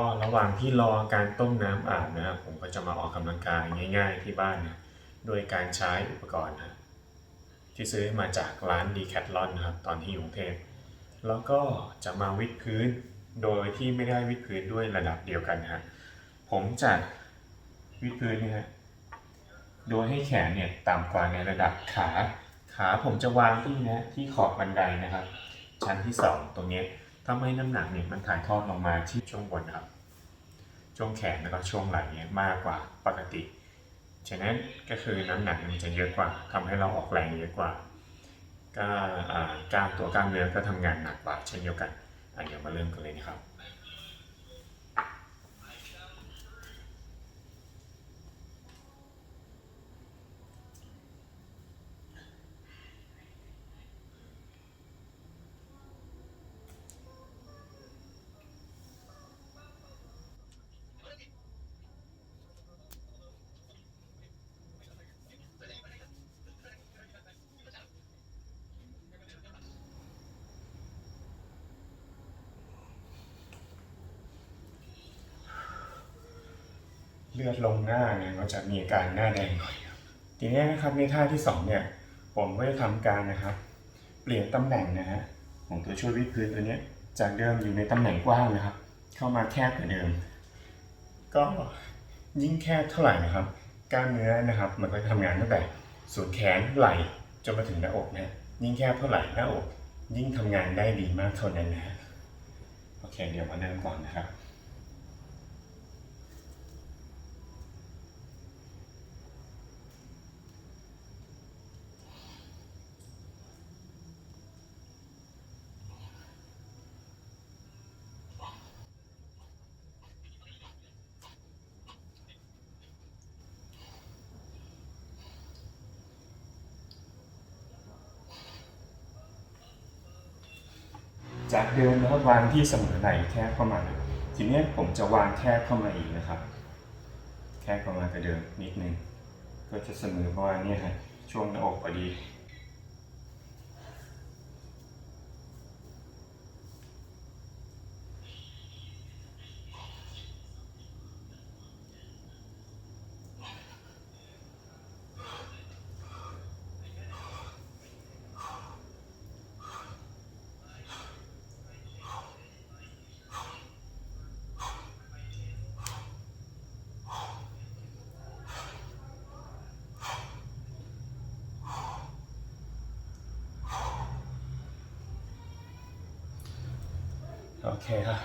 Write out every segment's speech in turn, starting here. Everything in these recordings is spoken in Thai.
็ระหว่างที่รอการต้มน้ำอาบนะครับ ผมก็จะมาออกกำลังกายง่าย ๆ ที่บ้านนะโดยการใช้อุปกรณ์นะที่ซื้อมาจากร้านดีแคทลอนนะครับตอนที่อยู่กรุงเทพแล้วก็จะมาวิดพื้นโดยที่ไม่ได้วิดพื้นด้วยระดับเดียวกันนะฮะผมจะวิดพื้นนี่ยฮะโดยให้แขนเนี่ยต่ำกว่าในระดับขา ขาผมจะวางที่นะที่ขอบบันไดนะครับ ชั้นที่สองตรงนี้ ทำให้น้ำหนักเนี่ยมันถ่ายทอดลงมาที่ช่วงบนครับ ช่วงแขนแล้วก็ช่วงไหล่เนี่ยมากกว่าปกติ ฉะนั้นก็คือน้ำหนักมันจะเยอะกว่าทำให้เราออกแรงเยอะกว่า ก็กล้ามตัวกล้ามเนื้อก็ทำงานหนักกว่าเช่นเดียวกัน อันเดี๋ยวมาเริ่มกันเลยนะครับ ลือดลงหน้าเนี่ยก็จะมีอาการหน้าแดงหน่อยทีนี้นะครับในท่าที่สองเนี่ยผมก็จะทำการนะครับ เปลี่ยนตำแหน่งนะฮะของตัวช่วยวิดพื้นตัวเนี้ยจากเดิมอยู่ในตำแหน่งกว้างนะครับ เข้ามาแคบกว่าเดิม ก็ยิ่งแคบเท่าไหร่นะครับกล้ามเนื้อนะครับ มันก็จะทำงานตั้งแต่ส่วนแขนไหล่จนมาถึงหน้าอกนะฮะยิ่งแคบเท่าไหร่หน้าอก ยิ่งทำงานได้ดีมากเท่านั้นนะฮะโอเคเดี๋ยวมาเริ่มก่อนนะครับ จากเดิมนะครับวางที่เสมอไหล่แคบเข้ามาทีนี้ผมจะวางแคบเข้ามาอีกนะครับ แคบเข้ามากระเดิมนิดนึงก็จะเสมอเพราะว่าเนี่ยฮะช่วงหน้าอกพอดี เคครับ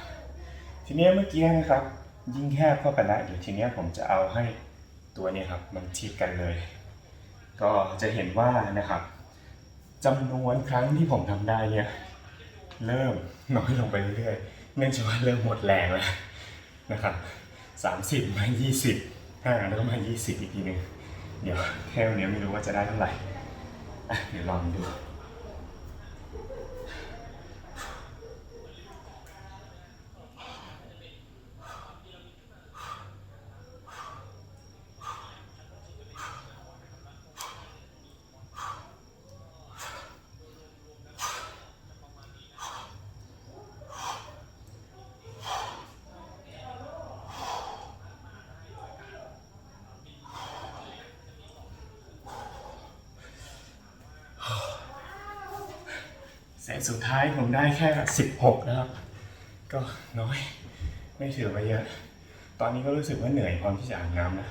ทีเนี้ยเมื่อกี้นะครับ ยิ่งแคบเข้าไปแล้วเดี๋ยวทีเนี้ยผมจะเอาให้ตัวนี้ครับมันชิดกันเลย ก็จะเห็นว่านะครับจำนวนครั้งที่ผมทำได้เนี่ยเริ่มน้อยลงไปเรื่อยๆเนื่องจากว่าเริ่มหมดแรงแล้วนะครับสามสิบมายี่สิบห้าแล้วก็มายี่สิบอีกทีหนึงเดี๋ยวแค่วันนี้ไม่รู้ว่าจะได้เท่าไหร่เดี๋ยวลองดู เซตสุดท้ายผมได้แค่16นะครับ ก็น้อยไม่ถือว่าเยอะ ตอนนี้ก็รู้สึกว่าเหนื่อยพร้อมที่จะอาบน้ำนะ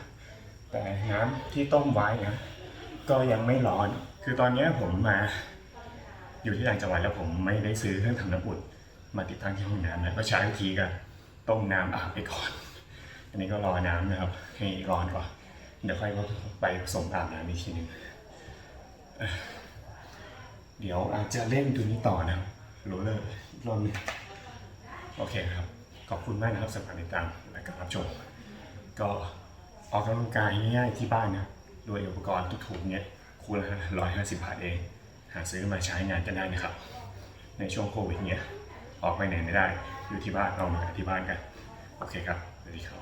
แต่น้ำที่ต้มไว้นะก็ยังไม่ร้อน คือตอนนี้ผมมา อยู่ที่ต่างจังหวัดแล้วผมไม่ได้ซื้อเครื่องทำน้ำอุ่นมาติดตั้งที่ห้องน้ำนะก็ใช้วิธีกันต้มน้ำอาบไปก่อน อันนี้ก็รอน้ำนะครับ ให้ร้อนก่อน เดี๋ยวค่อยไปผสมอาบน้ำอีกทีหนึง เดี๋ยวอาจจะเล่นตัวนี้ต่อนะครับโรลเลอร์อีกรอบหนึงโอเคครับ ขอบคุณมากนะครับสำหรับติดตามและการรับชมก็ออกกำลังกายง่ายๆที่บ้านนะโดยอุปกรณ์ถูกๆเนี้ยคูณละร้อยห้าสิบบาทเอง หาซื้อมาใช้งานกันได้นะครับ ในช่วงโควิดเนี้ยออกไปไหนไม่ได้ อยู่ที่บ้านเอามาที่บ้านกัน โอเคครับสวัสดีครับ